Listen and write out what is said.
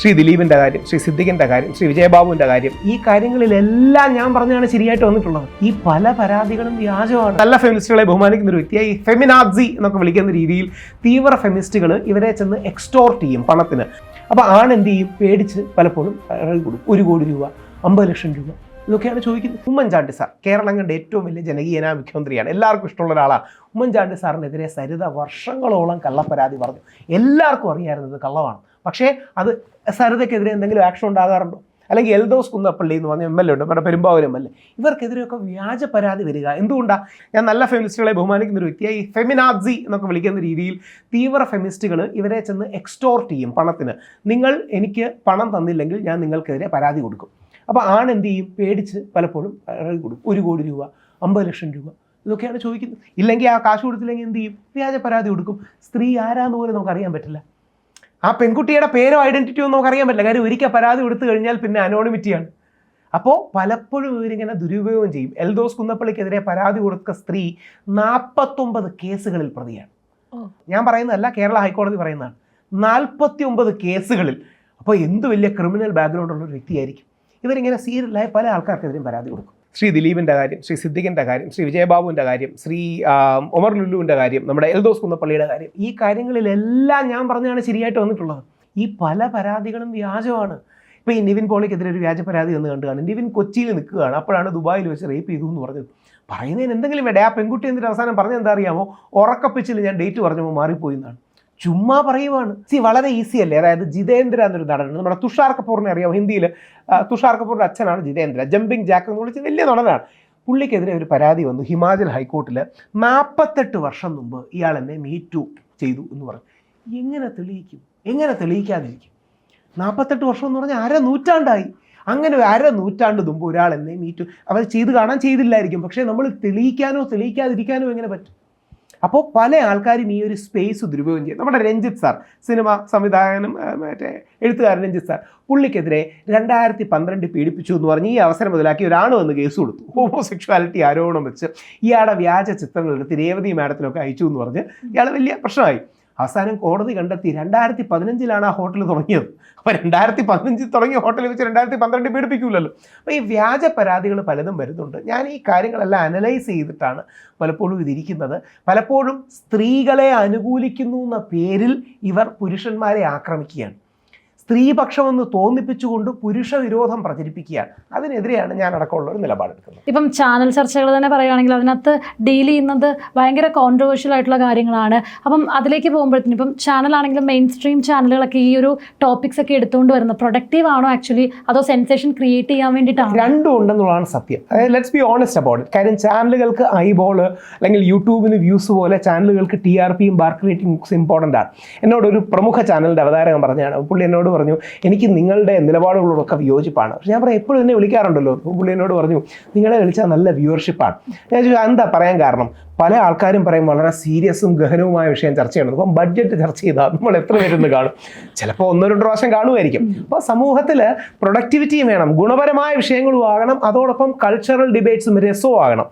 ശ്രീ ദിലീപിന്റെ കാര്യം ശ്രീ സിദ്ദിഖിന്റെ കാര്യം ശ്രീ വിജയബാബുവിന്റെ കാര്യം ഈ കാര്യങ്ങളിലെല്ലാം ഞാൻ പറഞ്ഞാണ് ശരിയായിട്ട് വന്നിട്ടുള്ളത്. ഈ പല പരാതികളും വ്യാജമാണ്. നല്ല ഫെമിനിസ്റ്റുകളെ ബഹുമാനിക്കുന്ന ഒരു വ്യക്തിയായി ഫെമിനാസി എന്നൊക്കെ വിളിക്കുന്ന രീതിയിൽ തീവ്ര ഫെമിനിസ്റ്റുകൾ ഇവരെ ചെന്ന് എക്സ്റ്റോർട്ട് ചെയ്യും പണത്തിന്. അപ്പോൾ ആണെന്ത് ചെയ്യും? പേടിച്ച് പലപ്പോഴും കൊടുക്കും. ഒരു കോടി രൂപ അമ്പത് ലക്ഷം രൂപ ഇതൊക്കെയാണ് ചോദിക്കുന്നത്. ഉമ്മൻചാണ്ടി സാർ കേരളം കണ്ട ഏറ്റവും വലിയ ജനകീയനായ മുഖ്യമന്ത്രിയാണ്. എല്ലാവർക്കും ഇഷ്ടമുള്ള ഒരാളാണ് ഉമ്മൻചാണ്ടി സാറിനെതിരെ സരിത വർഷങ്ങളോളം കള്ളപ്പരാതി പറഞ്ഞു. എല്ലാവർക്കും അറിയാമായിരുന്നു കള്ളമാണ്. പക്ഷേ അത് സരിതയ്ക്കെതിരെ എന്തെങ്കിലും ആക്ഷൻ ഉണ്ടാകാറുണ്ടോ? അല്ലെങ്കിൽ എൽദോസ് കുന്നപ്പള്ളി എന്ന് പറഞ്ഞ എം എൽ എ ഉണ്ട്? നമ്മുടെ പെരുമ്പാവൂർ എം എൽ എ. ഇവർക്കെതിരെയൊക്കെ വ്യാജ പരാതി വരിക. എന്തുകൊണ്ടാണ് ഞാൻ നല്ല ഫെമിനിസ്റ്റുകളെ ബഹുമാനിക്കുന്ന ഒരു വ്യക്തിയായി ഫെമിനാസി എന്നൊക്കെ വിളിക്കുന്ന രീതിയിൽ തീവ്ര ഫെമിനിസ്റ്റുകൾ ഇവരെ ചെന്ന് എക്സ്റ്റോർട്ട് ചെയ്യും പണത്തിന്. നിങ്ങൾ എനിക്ക് പണം തന്നില്ലെങ്കിൽ ഞാൻ നിങ്ങൾക്കെതിരെ പരാതി കൊടുക്കും. അപ്പോൾ ആണെന്ത് ചെയ്യും? പേടിച്ച് പലപ്പോഴും പരാതി കൊടുക്കും. ഒരു കോടി രൂപ അമ്പത് ലക്ഷം രൂപ ഇതൊക്കെയാണ് ചോദിക്കുന്നത്. ഇല്ലെങ്കിൽ ആ കാശ് കൊടുത്തില്ലെങ്കിൽ എന്ത് ചെയ്യും? വ്യാജ പരാതി കൊടുക്കും. സ്ത്രീ ആരാന്ന് പോലും നമുക്ക് അറിയാൻ പറ്റില്ല. ആ പെൺകുട്ടിയുടെ പേരോ ഐഡന്റിറ്റിയോ നമുക്ക് അറിയാൻ പറ്റില്ല. കാര്യം ഒരിക്കൽ പരാതി കൊടുത്തു കഴിഞ്ഞാൽ പിന്നെ അനോണിമിറ്റിയാണ് അപ്പോൾ പലപ്പോഴും ഇവരിങ്ങനെ ദുരുപയോഗം ചെയ്യും. എൽദോസ് കുന്നപ്പള്ളിക്കെതിരെ പരാതി കൊടുത്ത സ്ത്രീ നാൽപ്പത്തൊമ്പത് കേസുകളിൽ പ്രതിയാണ്. ഞാൻ പറയുന്നതല്ല കേരള ഹൈക്കോടതി പറയുന്നതാണ്. നാൽപ്പത്തി ഒമ്പത് കേസുകളിൽ. അപ്പോൾ എന്ത് വലിയ ക്രിമിനൽ ബാക്ക്ഗ്രൗണ്ട് ഉള്ള ഒരു വ്യക്തിയായിരിക്കും. ഇവരിങ്ങനെ സീരിയലായ പല ആൾക്കാർക്കെതിരെയും പരാതി കൊടുക്കും. ശ്രീ ദിലീപിന്റെ കാര്യം ശ്രീ സിദ്ദിഖിന്റെ കാര്യം ശ്രീ വിജയബാബുവിന്റെ കാര്യം ശ്രീ ഒമർ ലുല്ലുവിന്റെ കാര്യം നമ്മുടെ എൽദോസ് കുന്നപ്പള്ളിയുടെ കാര്യം ഈ കാര്യങ്ങളിലെല്ലാം ഞാൻ പറഞ്ഞാണ് ശരിയായിട്ട് വന്നിട്ടുള്ളത്. ഈ പല പരാതികളും വ്യാജമാണ്. ഇപ്പോൾ ഈ നിവിൻ പോളിക്കെതിരെ ഒരു വ്യാജ പരാതി എന്ന് കണ്ടുകാണ്. നിവിൻ കൊച്ചിയിൽ നിൽക്കുകയാണ്. അപ്പോഴാണ് ദുബായിൽ വെച്ച് റേപ്പ് ചെയ്തു എന്ന് പറഞ്ഞത്. പറയുന്നതിന് എന്തെങ്കിലും വേണ്ടേ? ആ പെൺകുട്ടി എന്നിട്ട് അവസാനം പറഞ്ഞെന്താ അറിയാമോ? ഉറക്കപ്പിച്ചിൽ ഞാൻ ഡേറ്റ് പറഞ്ഞപ്പോൾ മാറിപ്പോയി എന്നാണ്. ചുമ്മാ പറയുവാണ്. സി വളരെ ഈസി അല്ലേ? അതായത് ജിതേന്ദ്ര എന്നൊരു നടനുണ്ട്. നമ്മുടെ തുഷാർ കപൂറിനെ അറിയാം ഹിന്ദിയിൽ തുഷാർ കപൂറിന്റെ അച്ഛനാണ് ജിതേന്ദ്ര. ജമ്പിങ് ജാക്ക് എന്ന് വിളിച്ച് വലിയ നടനാണ്. പുള്ളിക്കെതിരെ ഒരു പരാതി വന്നു. ഹിമാചൽ ഹൈക്കോർട്ടിൽ നാൽപ്പത്തെട്ട് വർഷം മുമ്പ് ഇയാൾ എന്നെ മീറ്റു ചെയ്തു എന്ന് പറഞ്ഞു. എങ്ങനെ തെളിയിക്കും? എങ്ങനെ തെളിയിക്കാതിരിക്കും? നാൽപ്പത്തെട്ട് വർഷം എന്ന് പറഞ്ഞാൽ അര നൂറ്റാണ്ടായി. അങ്ങനെ അര നൂറ്റാണ്ട് മുമ്പ് ഒരാൾ എന്നെ മീറ്റു അവർ ചെയ്ത് കാണാൻ ചെയ്തില്ലായിരിക്കും. പക്ഷേ നമ്മൾ തെളിയിക്കാനോ തെളിയിക്കാതിരിക്കാനോ എങ്ങനെ പറ്റും? അപ്പോൾ പല ആൾക്കാരും ഈ ഒരു സ്പേസ് ദുരുപയോഗം ചെയ്യും. നമ്മുടെ രഞ്ജിത്ത് സാർ സിനിമ സംവിധായകനും മറ്റേ എഴുത്തുകാരൻ രഞ്ജിത്ത് സാർ പുള്ളിക്കെതിരെ രണ്ടായിരത്തി പന്ത്രണ്ട് പീഡിപ്പിച്ചു എന്ന് പറഞ്ഞ് ഈ അവസരം മുതലാക്കി ഒരാൾ വന്ന് കേസ് കൊടുത്തു. ഹോമോസെക്ഷുവാലിറ്റി ആരോപണം വെച്ച് ഇയാളുടെ വ്യാജ ചിത്രങ്ങൾ എടുത്ത് രേവതി മാഡത്തിനൊക്കെ അയച്ചു എന്ന് പറഞ്ഞ് ഇയാൾ വലിയ പ്രശ്നമായി. അവസാനം കോടതി കണ്ടെത്തി. രണ്ടായിരത്തി പതിനഞ്ചിലാണ് ആ ഹോട്ടൽ തുടങ്ങിയത്. അപ്പോൾ രണ്ടായിരത്തി പതിനഞ്ചിൽ തുടങ്ങിയ ഹോട്ടലിൽ വെച്ച് രണ്ടായിരത്തി പന്ത്രണ്ട് പീഡിപ്പിക്കൂലല്ലോ. അപ്പോൾ ഈ വ്യാജ പരാതികൾ പലതും വരുന്നുണ്ട്. ഞാൻ ഈ കാര്യങ്ങളെല്ലാം അനലൈസ് ചെയ്തിട്ടാണ് പലപ്പോഴും ഇതിരിക്കുന്നത്. പലപ്പോഴും സ്ത്രീകളെ അനുകൂലിക്കുന്നു എന്ന പേരിൽ ഇവർ പുരുഷന്മാരെ ആക്രമിക്കുകയാണ്. സ്ത്രീപക്ഷമെന്ന് തോന്നിപ്പിച്ചുകൊണ്ട് പുരുഷ വിരോധം പ്രചരിപ്പിക്കുകയാണ്. അതിനെതിരെയാണ് ഞാൻ അടക്കമുള്ള ഒരു നിലപാടെടുക്കുന്നത് ഇപ്പം ചാനൽ ചർച്ചകൾ തന്നെ പറയുകയാണെങ്കിൽ അതിനകത്ത് ഡീൽ ചെയ്യുന്നത് ഭയങ്കര കോൺട്രവേഴ്ഷ്യൽ ആയിട്ടുള്ള കാര്യങ്ങളാണ്. അപ്പം അതിലേക്ക് പോകുമ്പോഴത്തേനും ഇപ്പം ചാനലാണെങ്കിലും മെയിൻ സ്ട്രീം ചാനലുകളൊക്കെ ഈ ഒരു ടോപ്പിക്സ് ഒക്കെ എടുത്തുകൊണ്ട് വരുന്നത് പ്രൊഡക്റ്റീവ് ആണോ ആക്ച്വലി അതോ സെൻസേഷൻ ക്രിയേറ്റ് ചെയ്യാൻ വേണ്ടിയിട്ടാണ്? രണ്ടും ഉണ്ടെന്നുള്ളതാണ് സത്യം. അതായത് ലെറ്റ്സ് ബി ഓണസ്റ്റ് അബൌട്ട് കാര്യം ചാനലുകൾക്ക് ഐബോൾ അല്ലെങ്കിൽ യൂട്യൂബിന് വ്യൂസ് പോലെ ചാനലുകൾക്ക് ടി ആർ പിയും ബാർക്ക് റേറ്റിംഗ് ബുക്സ് ഇമ്പോർട്ടന്റ് ആണ്. എന്നോട് ഒരു പ്രമുഖ ചാനലിന്റെ അവതാരകൻ പറഞ്ഞാണ്. പുള്ളി എന്നോട് പറഞ്ഞു എനിക്ക് നിങ്ങളുടെ നിലപാടുകളോടൊക്കെ വിയോജിപ്പാണ്. പക്ഷേ ഞാൻ പറയാം എപ്പോഴും എന്നെ വിളിക്കാറുണ്ടല്ലോ. പുള്ളി എന്നോട് പറഞ്ഞു നിങ്ങളെ വിളിച്ചാൽ നല്ല വ്യൂവർഷിപ്പാണ്. ഞാൻ ചോദിച്ചു എന്താ പറയാൻ കാരണം? പല ആൾക്കാരും പറയും വളരെ സീരിയസും ഗഹനവുമായ വിഷയം ചർച്ച ചെയ്യണം. അപ്പം ബഡ്ജറ്റ് ചർച്ച ചെയ്താൽ നമ്മൾ എത്ര പേരുന്ന് കാണും. ചിലപ്പോൾ ഒന്നോ രണ്ടോ പ്രാവശ്യം കാണുമായിരിക്കും. അപ്പോൾ സമൂഹത്തിൽ പ്രൊഡക്ടിവിറ്റിയും വേണം ഗുണപരമായ വിഷയങ്ങളും ആകണം. അതോടൊപ്പം കൾച്ചറൽ ഡിബേറ്റ്സും രസവും ആകണം.